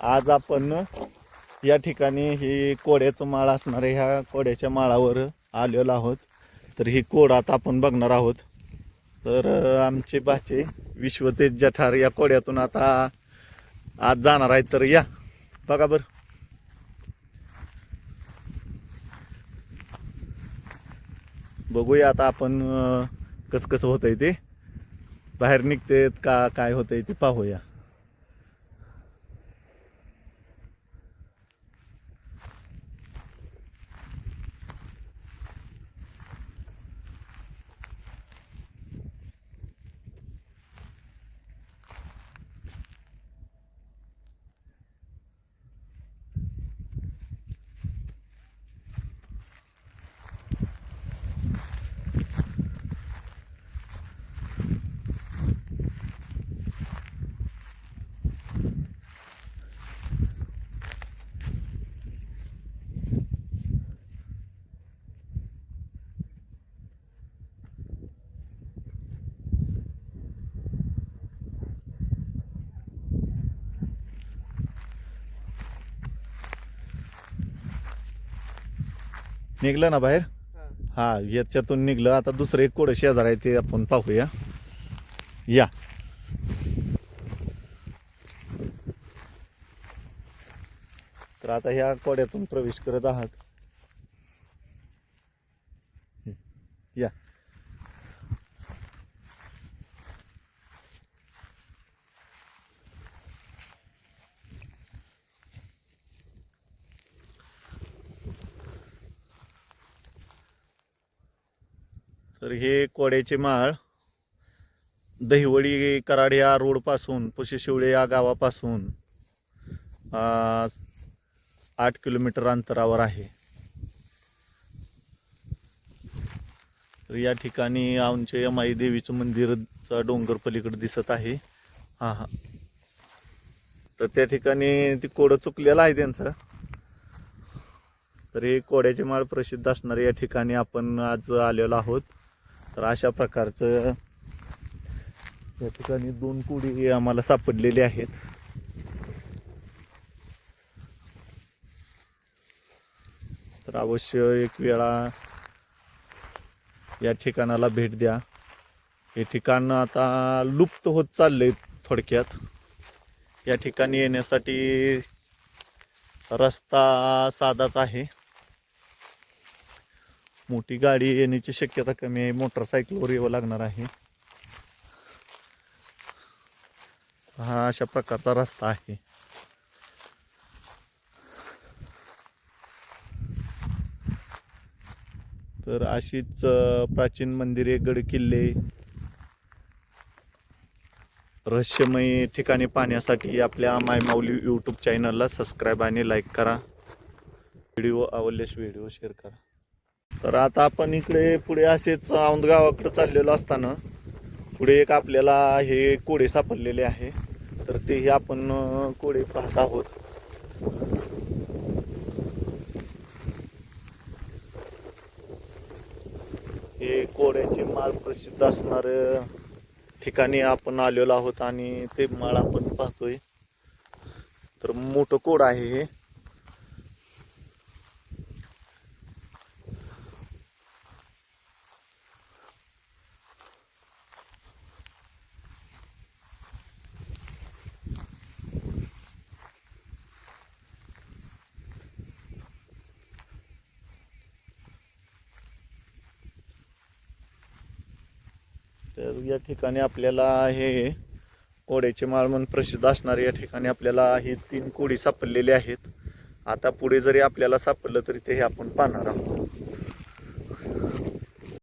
आज आपण या ठिकाणी ही कोड्याचं माळ असणाऱ्या ह्या कोड्याच्या माळावर आलेलो आहोत. तर ही कोड आता आपण बघणार आहोत. तर आमचे भाचे विश्वतेज जठार या कोड्यातून आता आज जाणार आहेत तर या. बघा बर. बघूया आता आपण कसं कसं होतंय ते. बाहेर निघतेत का काय होतंय ते पाहूया. निघलं ना बाहेर? हा. याच्यातून निघलं. आता दुसरं एक कोडं शेजार आहे ते आपण पाहूया. या. तर आता ह्या कोड्यातून प्रवेश करत आहात या तर हे कोड्याचे माळ दहिवडी कराड या रोडपासून पुशेशिवळे या गावापासून आठ किलोमीटर अंतरावर आहे. तर या ठिकाणी आमचे यमाई देवीचं मंदिरचा डोंगर पलीकडे दिसत आहे. हां हां. तर त्या ठिकाणी ती कोडं चुकलेलं आहे त्यांचं. तर हे कोड्याचे माळ प्रसिद्ध असणारे या ठिकाणी आपण आज आलेलो आहोत. तर अशा प्रकारचं या ठिकाणी दोन कुडी आम्हाला सापडलेली आहेत. तर अवश्य एक वेळा या ठिकाणाला भेट द्या. हे ठिकाण आता लुप्त होत चाललंय थोडक्यात. या ठिकाणी येण्यासाठी रस्ता साधाच आहे. मोठी गाडी येण्याची शक्यता कमी आहे. मोटरसायकलवर यावं लागणार आहे. हा अशा प्रकारचा रस्ता आहे. तर अशीच प्राचीन मंदिरे गड किल्ले रहस्यमय ठिकाणी पाहण्यासाठी आपल्या माय माऊली यूट्यूब चॅनलला सबस्क्राईब आणि लाईक करा. व्हिडिओ आवडल्यास व्हिडिओ शेअर करा. तर आता आपण इकडे पुढे असेच औंदगावाकडे चाललेलो असताना पुढे एक आपल्याला हे कोडे सापडलेले आहे. तर तेही आपण कोडे पाहत आहोत. हे कोड्याचे माळ प्रसिद्ध असणार ठिकाणी आपण आलेलो आहोत आणि ते माळ आपण पाहतोय. तर मोठं कोड आहे हे. तर या ठिकाणी आपल्याला हे कोड्याचे माळ म्हणून प्रसिद्ध असणारे या ठिकाणी आपल्याला ही तीन कोडी सापडलेली आहेत. आता पुढे जरी आपल्याला सापडलं तरी ते हे आपण पाहणार आहोत.